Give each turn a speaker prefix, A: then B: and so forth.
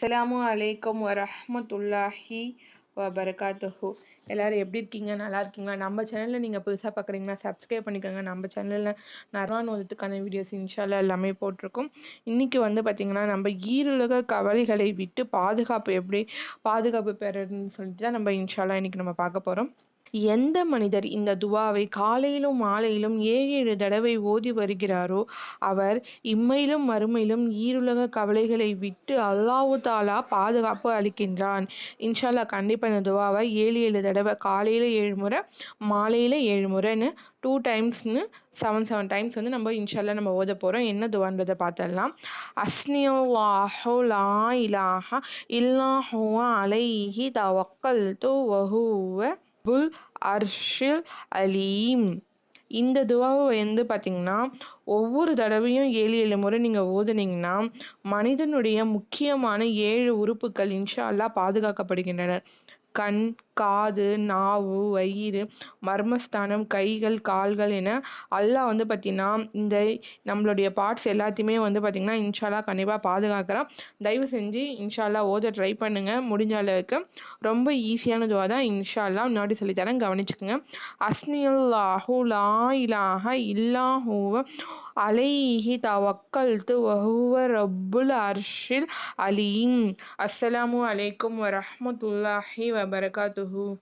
A: அஸ்லாம் அலைக்கும் வரமத்துல்லாஹி வபரகாத்துஹு எல்லோரும் எப்படி இருக்கீங்க நல்லா இருக்கீங்களா நம்ம சேனலில் நீங்கள் புதுசாக பார்க்குறீங்களா சப்ஸ்கிரைப் பண்ணிக்கோங்க நம்ம சேனலில் நர்வான் உதத்துக்கான வீடியோஸ் இன்ஷால்லாம் எல்லாமே போட்டிருக்கோம் இன்றைக்கி வந்து பார்த்திங்கன்னா நம்ம ஈருலக கவலைகளை விட்டு பாதுகாப்பு எப்படி பாதுகாப்பு பெறதுன்னு சொல்லிட்டு தான் நம்ம இன்ஷால்லாம் இன்றைக்கி நம்ம பார்க்க போகிறோம் எந்த மனிதர் இந்த துவாவை காலையிலும் மாலையிலும் ஏழு ஏழு தடவை ஓதி வருகிறாரோ அவர் இம்மையிலும் மறுமையிலும் ஈருலக கவலைகளை விட்டு அல்லாஹு தாலா பாதுகாப்பு அளிக்கின்றான் இன்ஷால்லா கண்டிப்பாக இந்த துவாவை ஏழு ஏழு தடவை காலையில் ஏழு முறை மாலையில் ஏழு முறைன்னு டூ டைம்ஸ்னு செவன் செவன் டைம்ஸ் வந்து நம்ம இன்ஷால்லா நம்ம ஓத போகிறோம் என்ன துவான்றதை பார்த்துடலாம் அஸ்னியோ லா இலாஹா இல்லாஹோ அலைஹி தவக்கல் தோ வஹூவ ரப்புல் அர்ஷில் அலீம் இந்த துவாவை வந்து பார்த்தீங்கன்னா ஒவ்வொரு தடவையும் ஏழு ஏழு முறை நீங்கள் ஓதுனீங்கன்னா மனிதனுடைய முக்கியமான ஏழு உறுப்புகள் இன்ஷா அல்லா பாதுகாக்கப்படுகின்றன கண் காது நாவு வயிறு மர்மஸ்தானம் கைகள் கால்கள் என அல்லா வந்து பார்த்தீங்கன்னா இந்த நம்மளுடைய பார்ட்ஸ் எல்லாத்தையுமே வந்து பார்த்திங்கன்னா இன்ஷாலா கண்டிப்பாக பாதுகாக்கிறான் தயவு செஞ்சு இன்ஷாலா ஓத ட்ரை பண்ணுங்கள் முடிஞ்ச அளவுக்கு ரொம்ப ஈஸியான துவா தான் இன்ஷா முன்னாடி சொல்லித்தரேன் கவனிச்சுக்கோங்க அஸ்னியுல்லாஹு இல்லாஹூவ அலைஹி தவக்கல்து வஹுவ ரப்புல் அர்ஷில் அலீம் அஸ்ஸலாமு அலைக்கும் வரமத்துல்லாஹி வபரகாத்து who